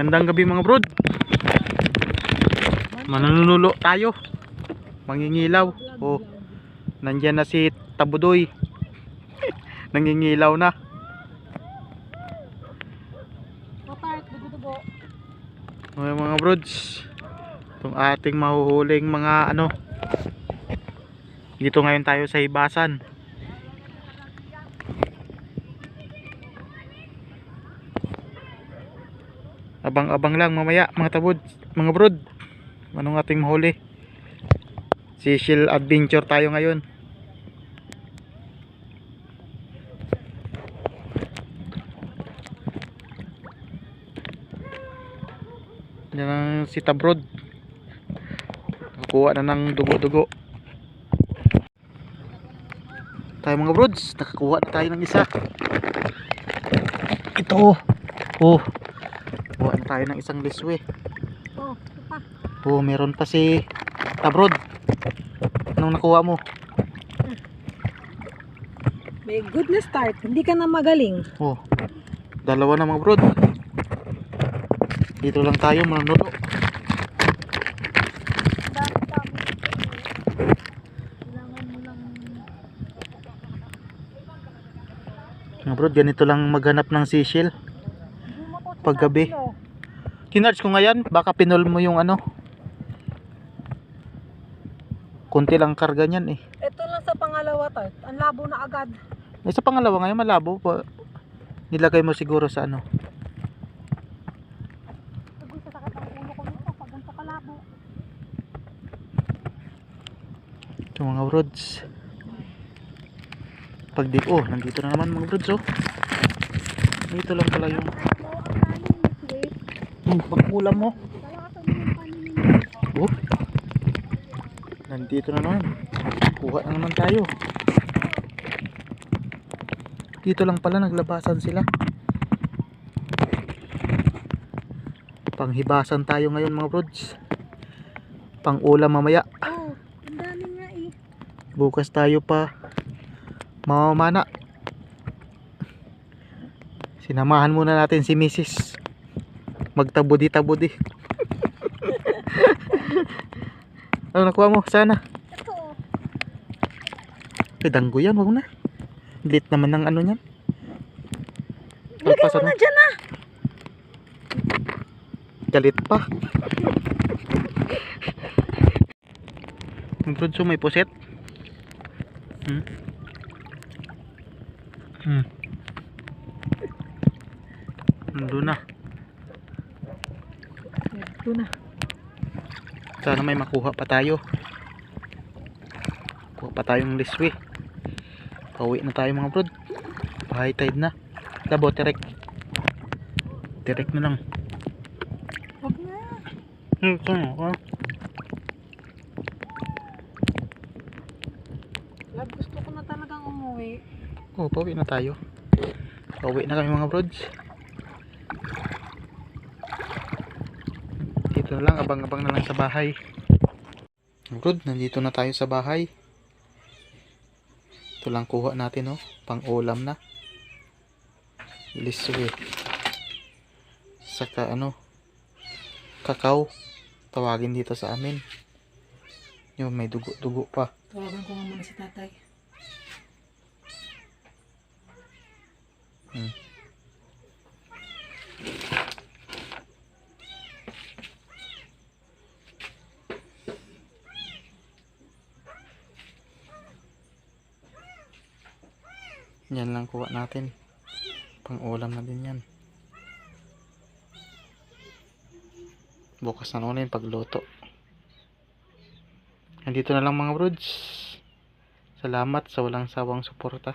Gandang gabi mga brod. Manunulo tayo. Mangingilaw. Oh, nandyan na si Tabudoy. Nangingilaw na. Okay mga brods. Itong ating mahuhuling mga ano. Dito ngayon tayo sa Hibasan. Abang-abang lang mamaya mga tabod, mga brod. Anong ating mahuli? Seychelles Adventure tayo ngayon. Yan ang si Tabrod. Nakakuha na ng dugo-dugo. Tayo mga brods, nakakuha na tayo ng isa. Ito. Oh. Tayo ng isang liswe. Oh, pa. Oh, meron pa si Tabrod. Anong nakuha mo? May good na start. Hindi ka na magaling. Oh. Dalawa na mga brod. Dito lang tayo lang... Mga brod, ganito lang maghanap ng seashell. Paggabi. Kinarge ko ngayon, baka pinol mo yung ano. Kunti lang karga niyan eh. Ito lang sa pangalawa, Tart. Ang labo na agad. Eh, sa pangalawa ngayon malabo pa. Nilagay mo siguro sa ano. Ito mga brods. Pag di, oh, nandito na naman mga brods oh. Dito lang pala yung, hmm, pagkulam mo. Oh. Nandito na naman. Kuha na naman tayo. Dito lang pala naglabasan sila. Panghibasan tayo ngayon mga brods. Pang ulam mamaya. Oh, ang dami nga eh. Bukas tayo pa mamamana. Sinamahan muna natin si Mrs. Magtabudi-tabudi. ano nakuha mo? Sana. Ito. Eh, danggo yan, wag na. Lit naman ng ano niyan. Lagay mo na dyan ah. Galit pa. Ang brudso may puset. Hmm. Hmm. Nandun na. Ito na. Sana may makuha pa tayo. Kuha pa tayong liswi. Pauwi na tayo mga brod. High tide na. Labo, direct. Direct na lang. Huwag na. Hmm, ito na. ah. Love, gusto ko na talagang umuwi. Oh, pauwi na tayo. Pauwi na kami mga brods. Na lang, abang-abang na lang sa bahay. Brod, nandito na tayo sa bahay. Ito lang kuha natin, oh. Pang ulam na. Liswe. Saka ano, kakao. Tawagin dito sa amin. Yung may dugo-dugo pa. Tawagan ko nga muna si tatay. Hmm. Yan lang kuha natin. Pang ulam na din yan. Bukas na ulit pagluto. Nandito na lang mga brods. Salamat sa walang sawang suporta.